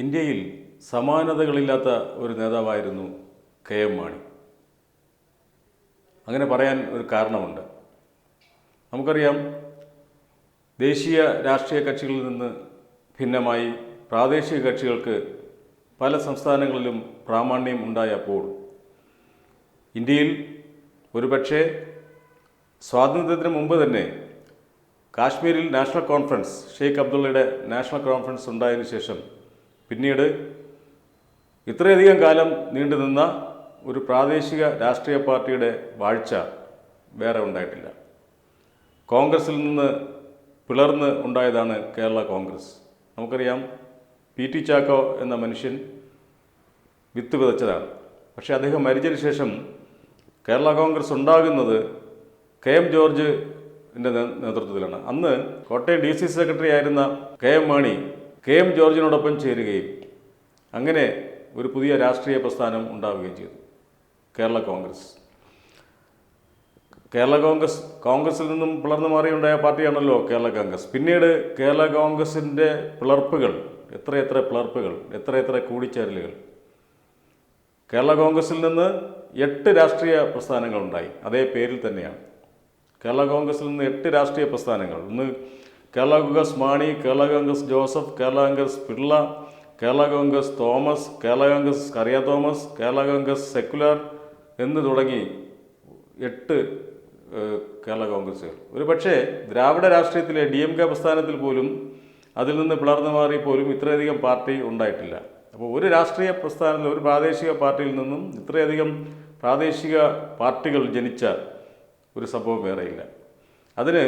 ഇന്ത്യയിൽ സമാനതകളില്ലാത്ത ഒരു നേതാവായിരുന്നു കെ എം മാണി. അങ്ങനെ പറയാൻ ഒരു കാരണമുണ്ട്. നമുക്കറിയാം ദേശീയ രാഷ്ട്രീയ കക്ഷികളിൽ നിന്ന് ഭിന്നമായി പ്രാദേശിക കക്ഷികൾക്ക് പല സംസ്ഥാനങ്ങളിലും പ്രാമാണ്യം ഉണ്ടായപ്പോൾ ഇന്ത്യയിൽ ഒരുപക്ഷെ സ്വാതന്ത്ര്യത്തിന് മുമ്പ് തന്നെ കാശ്മീരിൽ നാഷണൽ കോൺഫറൻസ് ഷെയ്ഖ് അബ്ദുള്ളയുടെ നാഷണൽ കോൺഫറൻസ് ഉണ്ടായതിനു ശേഷം പിന്നീട് ഇത്രയധികം കാലം നീണ്ടുനിന്ന ഒരു പ്രാദേശിക രാഷ്ട്രീയ പാർട്ടിയുടെ വാഴ്ച വേറെ ഉണ്ടായിട്ടില്ല. കോൺഗ്രസിൽ നിന്ന് പിളർന്ന് ഉണ്ടായതാണ് കേരള കോൺഗ്രസ്. നമുക്കറിയാം പി ടി ചാക്കോ എന്ന മനുഷ്യൻ വിത്ത് വിതച്ചതാണ്. പക്ഷേ അദ്ദേഹം മരിച്ചതിന് ശേഷം കേരള കോൺഗ്രസ് ഉണ്ടാകുന്നത് കെ എം ജോർജിന്റെ നേതൃത്വത്തിലാണ്. അന്ന് കോട്ടയം ഡി സി സെക്രട്ടറി ആയിരുന്ന K M Mani K M ജോർജിനോടൊപ്പം ചേരുകയും അങ്ങനെ ഒരു പുതിയ രാഷ്ട്രീയ പ്രസ്ഥാനം ഉണ്ടാവുകയും ചെയ്തു. കേരള കോൺഗ്രസ്. കേരള കോൺഗ്രസ് കോൺഗ്രസിൽ നിന്നും പിളർന്നു മാറിയുണ്ടായ പാർട്ടിയാണല്ലോ കേരള കോൺഗ്രസ്. പിന്നീട് കേരള കോൺഗ്രസിന്റെ പിളർപ്പുകൾ എത്രയെത്ര പിളർപ്പുകൾ എത്രയെത്ര കൂടിച്ചേരലുകൾ. കേരള കോൺഗ്രസിൽ നിന്ന് എട്ട് രാഷ്ട്രീയ പ്രസ്ഥാനങ്ങളുണ്ടായി. അതേ പേരിൽ തന്നെയാണ്. കേരള കോൺഗ്രസിൽ നിന്ന് എട്ട് രാഷ്ട്രീയ പ്രസ്ഥാനങ്ങൾ. ഒന്ന് കേരള കോൺഗ്രസ് മാണി കേരള കോൺഗ്രസ് ജോസഫ് കേരള കോൺഗ്രസ് പിള്ള കേരള കോൺഗ്രസ് തോമസ് കേരള കോൺഗ്രസ് കറിയ തോമസ് കേരള കോൺഗ്രസ് സെക്കുലർ എന്ന് തുടങ്ങി എട്ട് കേരള കോൺഗ്രസ്സുകൾ ഒരു പക്ഷേ ദ്രാവിഡ രാഷ്ട്രീയത്തിലെ ഡി എം കെ പ്രസ്ഥാനത്തിൽ പോലും അതിൽ നിന്ന് പിളർന്നു മാറി പോലും ഇത്രയധികം പാർട്ടി ഉണ്ടായിട്ടില്ല. അപ്പോൾ ഒരു രാഷ്ട്രീയ പ്രസ്ഥാനത്തിൽ ഒരു പ്രാദേശിക പാർട്ടിയിൽ നിന്നും ഇത്രയധികം പ്രാദേശിക പാർട്ടികൾ ജനിച്ച ഒരു സംഭവം വേറെയില്ല. അതിന്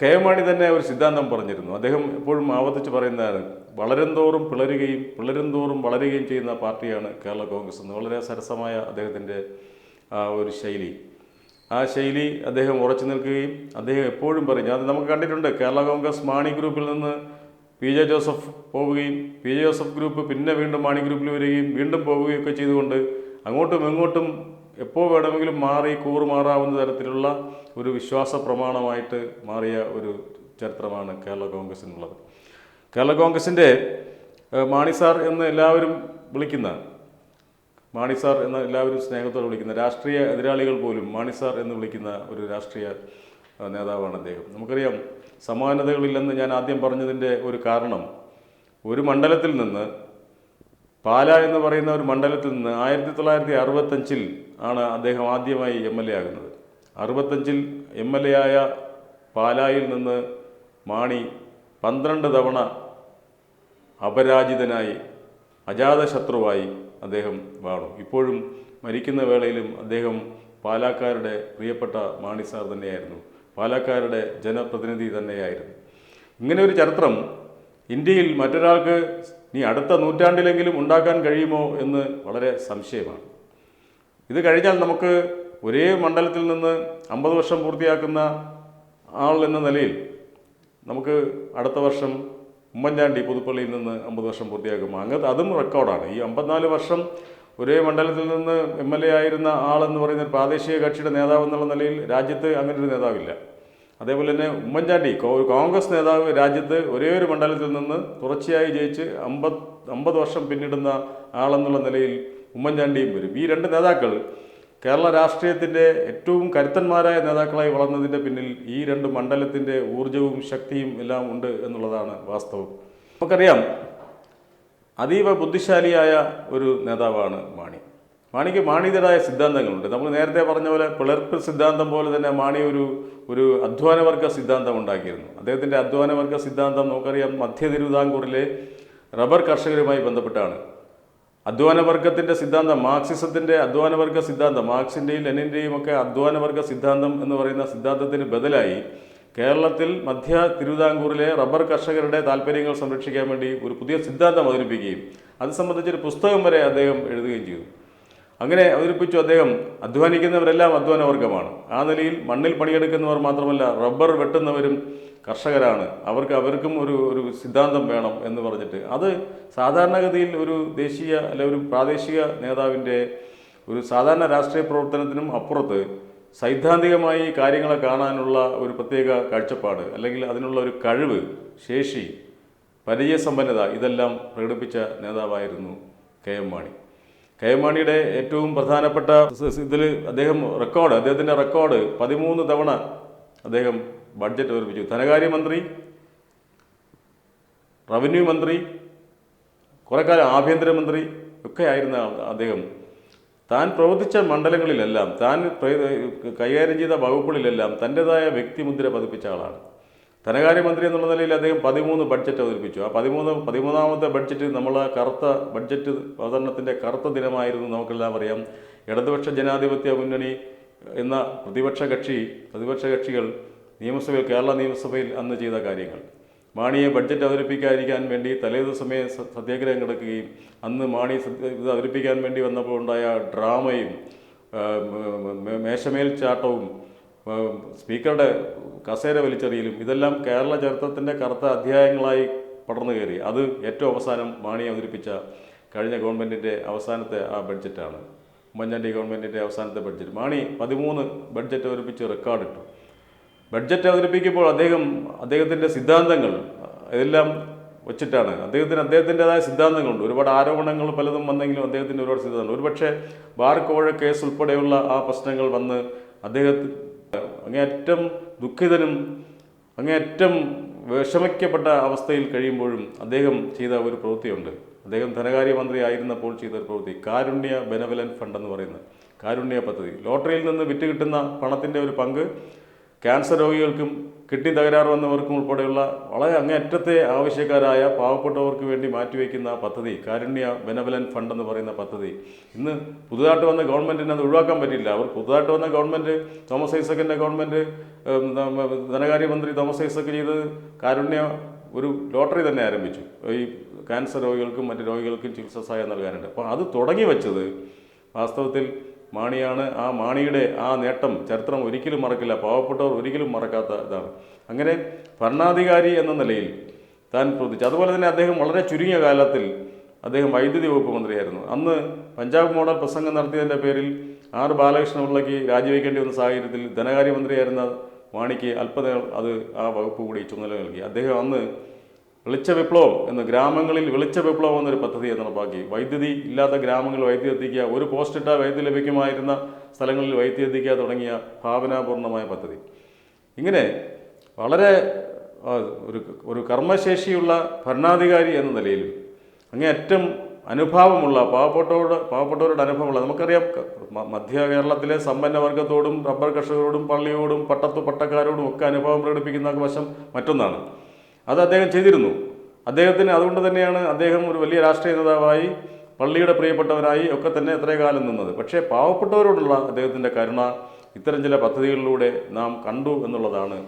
കെ എം മാണി തന്നെ ഒരു സിദ്ധാന്തം പറഞ്ഞിരുന്നു. അദ്ദേഹം എപ്പോഴും ആവർത്തിച്ച് പറയുന്നതാണ് വളരും തോറും പിളരുകയും പിളരും തോറും വളരുകയും ചെയ്യുന്ന പാർട്ടിയാണ് കേരള കോൺഗ്രസ് എന്ന്. വളരെ സരസമായ അദ്ദേഹത്തിന്റെ ഒരു ശൈലി. ആ ശൈലി അദ്ദേഹം ഉറച്ചു നിൽക്കുകയും അദ്ദേഹം എപ്പോഴും പറയും അത് നമുക്ക് കണ്ടിട്ടുണ്ട്. കേരള കോൺഗ്രസ് മാണി ഗ്രൂപ്പിൽ നിന്ന് പി ജെ ജോസഫ് പോവുകയും പി ജെ ജോസഫ് ഗ്രൂപ്പ് പിന്നെ വീണ്ടും മാണി ഗ്രൂപ്പിൽ വരികയും വീണ്ടും പോവുകയും ഒക്കെ ചെയ്തുകൊണ്ട് അങ്ങോട്ടും ഇങ്ങോട്ടും എപ്പോൾ വേണമെങ്കിലും മാറി കൂറുമാറാവുന്ന തരത്തിലുള്ള ഒരു വിശ്വാസ പ്രമാണമായിട്ട് മാറിയ ഒരു ചരിത്രമാണ് കേരള കോൺഗ്രസിനുള്ളത്. കേരള കോൺഗ്രസിന്റെ മാണി സാർ എന്ന് എല്ലാവരും വിളിക്കുന്ന മാണി സാർ എന്ന് എല്ലാവരും സ്നേഹത്തോടെ വിളിക്കുന്ന രാഷ്ട്രീയ എതിരാളികൾ പോലും മാണി സാർ എന്ന് വിളിക്കുന്ന ഒരു രാഷ്ട്രീയ നേതാവാണ് അദ്ദേഹം. നമുക്കറിയാം സമാനതകളില്ലെന്ന് ഞാൻ ആദ്യം പറഞ്ഞതിന്റെ ഒരു കാരണം ഒരു മണ്ഡലത്തിൽ നിന്ന് പാല എന്ന് പറയുന്ന ഒരു മണ്ഡലത്തിൽ നിന്ന് ആയിരത്തി തൊള്ളായിരത്തി അറുപത്തഞ്ചിൽ ആണ് അദ്ദേഹം ആദ്യമായി എം എൽ എ ആകുന്നത്. അറുപത്തഞ്ചിൽ എം എൽ എ ആയ പാലായിൽ നിന്ന് മാണി പന്ത്രണ്ട് തവണ അപരാജിതനായി അജാതശത്രുവായി അദ്ദേഹം വാണു. ഇപ്പോഴും മരിക്കുന്ന വേളയിലും അദ്ദേഹം പാലാക്കാരുടെ പ്രിയപ്പെട്ട മാണി സാർ തന്നെയായിരുന്നു. പാലക്കാരുടെ ജനപ്രതിനിധി തന്നെയായിരുന്നു. ഇങ്ങനെ ഒരു ചരിത്രം ഇന്ത്യയിൽ മറ്റൊരാൾക്ക് നീ അടുത്ത നൂറ്റാണ്ടിലെങ്കിലും ഉണ്ടാക്കാൻ കഴിയുമോ എന്ന് വളരെ സംശയമാണ്. ഇത് കഴിഞ്ഞാൽ നമുക്ക് ഒരേ മണ്ഡലത്തിൽ നിന്ന് അമ്പത് വർഷം പൂർത്തിയാക്കുന്ന ആൾ എന്ന നിലയിൽ നമുക്ക് അടുത്ത വർഷം ഉമ്മൻചാണ്ടി പുതുപ്പള്ളിയിൽ നിന്ന് അമ്പത് വർഷം പൂർത്തിയാക്കും. അങ്ങ് അതും റെക്കോർഡാണ്. ഈ അമ്പത്തിനാല് വർഷം ഒരേ മണ്ഡലത്തിൽ നിന്ന് എം എൽ എ ആയിരുന്ന ആളെന്ന് പറയുന്ന പ്രാദേശിക കക്ഷിയുടെ നേതാവ് എന്നുള്ള നിലയിൽ രാജ്യത്ത് അങ്ങനെ ഒരു നേതാവില്ല. അതേപോലെ തന്നെ ഉമ്മൻചാണ്ടി കോൺഗ്രസ് നേതാവ് രാജ്യത്ത് ഒരേ ഒരു മണ്ഡലത്തിൽ നിന്ന് തുടർച്ചയായി ജയിച്ച് അമ്പത് അമ്പത് വർഷം പിന്നിടുന്ന ആളെന്നുള്ള നിലയിൽ ഉമ്മൻചാണ്ടിയും വരും. ഈ രണ്ട് നേതാക്കൾ കേരള രാഷ്ട്രീയത്തിന്റെ ഏറ്റവും കരുത്തന്മാരായ നേതാക്കളായി വളർന്നതിന്റെ പിന്നിൽ ഈ രണ്ട് മണ്ഡലത്തിന്റെ ഊർജവും ശക്തിയും എല്ലാം ഉണ്ട് എന്നുള്ളതാണ് വാസ്തവം. നമുക്കറിയാം അതീവ ബുദ്ധിശാലിയായ ഒരു നേതാവാണ് മാണി. മാണിക്ക് മാണിയുടേതായ സിദ്ധാന്തങ്ങളുണ്ട്. നമ്മൾ നേരത്തെ പറഞ്ഞ പോലെ പിളർപ്പ് സിദ്ധാന്തം പോലെ തന്നെ മാണി ഒരു ഒരു അധ്വാനവർഗ സിദ്ധാന്തം ഉണ്ടാക്കിയിരുന്നു. അദ്ദേഹത്തിന്റെ അധ്വാനവർഗ സിദ്ധാന്തം നമുക്കറിയാം മധ്യ തിരുവിതാംകൂറിലെ റബ്ബർ കർഷകരുമായി ബന്ധപ്പെട്ടാണ്. അധ്വാനവർഗത്തിന്റെ സിദ്ധാന്തം മാർക്സിസത്തിന്റെ അധ്വാനവർഗ സിദ്ധാന്തം മാർക്സിന്റെയും ലെനിന്റെയും ഒക്കെ അധ്വാനവർഗ സിദ്ധാന്തം എന്ന് പറയുന്ന സിദ്ധാന്തത്തിന് ബദലായി കേരളത്തിൽ മധ്യ തിരുവിതാംകൂറിലെ റബ്ബർ കർഷകരുടെ താല്പര്യങ്ങൾ സംരക്ഷിക്കാൻ വേണ്ടി ഒരു പുതിയ സിദ്ധാന്തം അവതരിപ്പിക്കുകയും അത് സംബന്ധിച്ചൊരു പുസ്തകം വരെ അദ്ദേഹം എഴുതുകയും ചെയ്തു. അങ്ങനെ അവതരിപ്പിച്ചു അദ്ദേഹം. അധ്വാനിക്കുന്നവരെല്ലാം അധ്വാനവർഗമാണ് ആ നിലയിൽ മണ്ണിൽ പണിയെടുക്കുന്നവർ മാത്രമല്ല റബ്ബർ വെട്ടുന്നവരും കർഷകരാണ്. അവർക്ക് അവർക്കും ഒരു ഒരു സിദ്ധാന്തം വേണം എന്ന് പറഞ്ഞിട്ട്. അത് സാധാരണഗതിയിൽ ഒരു ദേശീയ അല്ലെ ഒരു പ്രാദേശിക നേതാവിന്റെ ഒരു സാധാരണ രാഷ്ട്രീയ പ്രവർത്തനത്തിനും അപ്പുറത്ത് സൈദ്ധാന്തികമായി കാര്യങ്ങളെ കാണാനുള്ള ഒരു പ്രത്യേക കാഴ്ചപ്പാട് അല്ലെങ്കിൽ അതിനുള്ള ഒരു കഴിവ് ശേഷി പരിചയസമ്പന്നത ഇതെല്ലാം പ്രകടിപ്പിച്ച നേതാവായിരുന്നു കെ എം മാണി. കെ മാണിയുടെ ഏറ്റവും പ്രധാനപ്പെട്ട ഇതിൽ അദ്ദേഹം റെക്കോർഡ് അദ്ദേഹത്തിന്റെ റെക്കോർഡ് പതിമൂന്ന് തവണ അദ്ദേഹം ബഡ്ജറ്റ് അവതരിപ്പിച്ചു. ധനകാര്യമന്ത്രി റവന്യൂ മന്ത്രി കുറേ കാലം ആഭ്യന്തരമന്ത്രി ഒക്കെ ആയിരുന്ന അദ്ദേഹം. താൻ പ്രവർത്തിച്ച മണ്ഡലങ്ങളിലെല്ലാം താൻ കൈകാര്യം ചെയ്ത വകുപ്പുകളിലെല്ലാം തന്റെതായ വ്യക്തിമുദ്ര പതിപ്പിച്ച ആളാണ്. ധനകാര്യമന്ത്രി എന്നുള്ള നിലയിൽ അദ്ദേഹം പതിമൂന്ന് ബഡ്ജറ്റ് അവതരിപ്പിച്ചു. ആ പതിമൂന്ന് പതിമൂന്നാമത്തെ ബഡ്ജറ്റ് നമ്മൾ കറുത്ത ബഡ്ജറ്റ് അവതരണത്തിന്റെ കറുത്ത ദിനമായിരുന്നു നമുക്കെല്ലാം അറിയാം. ഇടതുപക്ഷ ജനാധിപത്യ മുന്നണി എന്ന പ്രതിപക്ഷ കക്ഷി പ്രതിപക്ഷ കക്ഷികൾ നിയമസഭയിൽ കേരള നിയമസഭയിൽ അന്ന് ചെയ്ത കാര്യങ്ങൾ. മാണിയെ ബഡ്ജറ്റ് അവതരിപ്പിക്കാതിരിക്കാൻ വേണ്ടി തലേദിവസമേ സത്യാഗ്രഹം കിടക്കുകയും അന്ന് മാണി ഇത് അവതരിപ്പിക്കാൻ വേണ്ടി വന്നപ്പോൾ ഉണ്ടായ ഡ്രാമയും മേശമേൽ ചാട്ടവും സ്പീക്കറുടെ കസേര വലിച്ചെറിയലും ഇതെല്ലാം കേരള ചരിത്രത്തിന്റെ കറുത്ത അധ്യായങ്ങളായി പടർന്നു കയറി. അത് ഏറ്റവും അവസാനം മാണി അവതരിപ്പിച്ച കഴിഞ്ഞ ഗവൺമെന്റിന്റെ അവസാനത്തെ ആ ബഡ്ജറ്റാണ്. ഉമ്മൻചാണ്ടി ഗവൺമെന്റിന്റെ അവസാനത്തെ ബഡ്ജറ്റ്. മാണി പതിമൂന്ന് ബഡ്ജറ്റ് അവതരിപ്പിച്ച് റെക്കോർഡിട്ടു. ബഡ്ജറ്റ് അവതരിപ്പിക്കുമ്പോൾ അദ്ദേഹം അദ്ദേഹത്തിന്റെ സിദ്ധാന്തങ്ങൾ ഇതെല്ലാം വെച്ചിട്ടാണ്. അദ്ദേഹത്തിന് അദ്ദേഹത്തിന്റെതായ സിദ്ധാന്തങ്ങളുണ്ട്. ഒരുപാട് ആരോപണങ്ങൾ പലതും വന്നെങ്കിലും അദ്ദേഹത്തിന്റെ ഒരുപാട് സിദ്ധാന്തങ്ങൾ ഒരുപക്ഷെ ബാർ കോഴ കേസ് ഉൾപ്പെടെയുള്ള ആ പ്രശ്നങ്ങൾ വന്ന് അദ്ദേഹത്തിന് അങ്ങേയറ്റം ദുഃഖിതനും അങ്ങേയറ്റം വിഷമിക്കപ്പെട്ട അവസ്ഥയിൽ കഴിയുമ്പോഴും അദ്ദേഹം ചെയ്ത ഒരു പ്രവൃത്തിയുണ്ട്. അദ്ദേഹം ധനകാര്യമന്ത്രി ആയിരുന്നപ്പോൾ ചെയ്ത ഒരു പ്രവൃത്തി. കാരുണ്യ ബെനവലൻ ഫണ്ട് എന്ന് പറയുന്നത് കാരുണ്യ പദ്ധതി. ലോട്ടറിയിൽ നിന്ന് വിറ്റ് കിട്ടുന്ന പണത്തിന്റെ ഒരു പങ്ക് ക്യാൻസർ രോഗികൾക്കും കിഡ്നി തകരാറ് വന്നവർക്കും ഉൾപ്പെടെയുള്ള വളരെ അങ്ങേയറ്റത്തെ ആവശ്യക്കാരായ പാവപ്പെട്ടവർക്ക് വേണ്ടി മാറ്റിവെക്കുന്ന പദ്ധതി കാരുണ്യ ബെനവലൻ ഫണ്ട് എന്ന് പറയുന്ന പദ്ധതി ഇന്ന് പുതുതായിട്ട് വന്ന ഗവൺമെന്റിന് അത് ഒഴിവാക്കാൻ പറ്റില്ല അവർ പുതുതായിട്ട് വന്ന ഗവൺമെന്റ് തോമസ് ഐസക്കിന്റെ ഗവൺമെന്റ് ധനകാര്യമന്ത്രി തോമസ് ഐസക്ക് ചെയ്ത് കാരുണ്യ ഒരു ലോട്ടറി തന്നെ ആരംഭിച്ചു. ഈ ക്യാൻസർ രോഗികൾക്കും മറ്റ് രോഗികൾക്കും ചികിത്സാ സഹായം നൽകാനുണ്ട്. അപ്പോൾ അത് തുടങ്ങി വെച്ചത് വാസ്തവത്തിൽ മാണിയാണ് ആ മാണിയുടെ ആ നേട്ടം. ചരിത്രം ഒരിക്കലും മറക്കില്ല. പാവപ്പെട്ടവർ ഒരിക്കലും മറക്കാത്ത ഇതാണ്. അങ്ങനെ ഭരണാധികാരി എന്ന നിലയിൽ താൻ പ്രവർത്തിച്ചു അതുപോലെ തന്നെ അദ്ദേഹം വളരെ ചുരുങ്ങിയ കാലത്തിൽ അദ്ദേഹം വൈദ്യുതി വകുപ്പ് മന്ത്രിയായിരുന്നു. അന്ന് പഞ്ചാബ് മോഡൽ പ്രസംഗം നടത്തിയതിന്റെ പേരിൽ ആർ ബാലകൃഷ്ണപിള്ളയ്ക്ക് രാജിവെക്കേണ്ടി വന്ന സാഹചര്യത്തിൽ ധനകാര്യമന്ത്രിയായിരുന്ന മാണിക്ക് അല്പനേരം അത് ആ വകുപ്പ് കൂടി ചുമതല നൽകി. അദ്ദേഹം അന്ന് വെളിച്ച വിപ്ലവം എന്ന് ഗ്രാമങ്ങളിൽ വെളിച്ച വിപ്ലവം എന്നൊരു പദ്ധതി നടപ്പാക്കി വൈദ്യുതി ഇല്ലാത്ത ഗ്രാമങ്ങളിൽ വൈദ്യുതി എത്തിക്കുക ഒരു പോസ്റ്റ് ഇട്ടാൽ വൈദ്യുതി ലഭിക്കുമായിരുന്ന സ്ഥലങ്ങളിൽ വൈദ്യുതി എത്തിക്കുക തുടങ്ങിയ ഭാവനാപൂർണമായ പദ്ധതി. ഇങ്ങനെ വളരെ ഒരു ഒരു കർമ്മശേഷിയുള്ള ഭരണാധികാരി എന്ന നിലയിലും അങ്ങേയറ്റം അനുഭാവമുള്ള പാവപ്പെട്ടവരോട് പാവപ്പെട്ടവരുടെ അനുഭവമുള്ള നമുക്കറിയാം മധ്യ കേരളത്തിലെ സമ്പന്ന വർഗത്തോടും റബ്ബർ കർഷകരോടും പള്ളിയോടും പട്ടത്തു പട്ടക്കാരോടും ഒക്കെ അനുഭവം പ്രകടിപ്പിക്കുന്ന വശം മറ്റൊന്നാണ്. അത് അദ്ദേഹം ചെയ്തിരുന്നു. അദ്ദേഹത്തിന് അതുകൊണ്ട് തന്നെയാണ് അദ്ദേഹം ഒരു വലിയ രാഷ്ട്രീയ നേതാവായി പള്ളിയുടെ പ്രിയപ്പെട്ടവരായി ഒക്കെ തന്നെ എത്രയോ കാലം നിന്നത്. പക്ഷേ പാവപ്പെട്ടവരോടുള്ള അദ്ദേഹത്തിന്റെ കരുണ ഇത്തരം ചില പദ്ധതികളിലൂടെ നാം കണ്ടു എന്നുള്ളതാണ്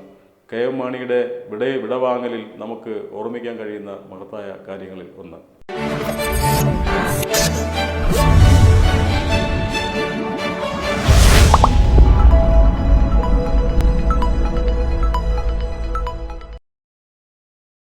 കെ എം മാണിയുടെ വിട വിടവാങ്ങലിൽ നമുക്ക് ഓർമ്മിക്കാൻ കഴിയുന്ന മഹത്തായ കാര്യങ്ങളിൽ ഒന്ന്.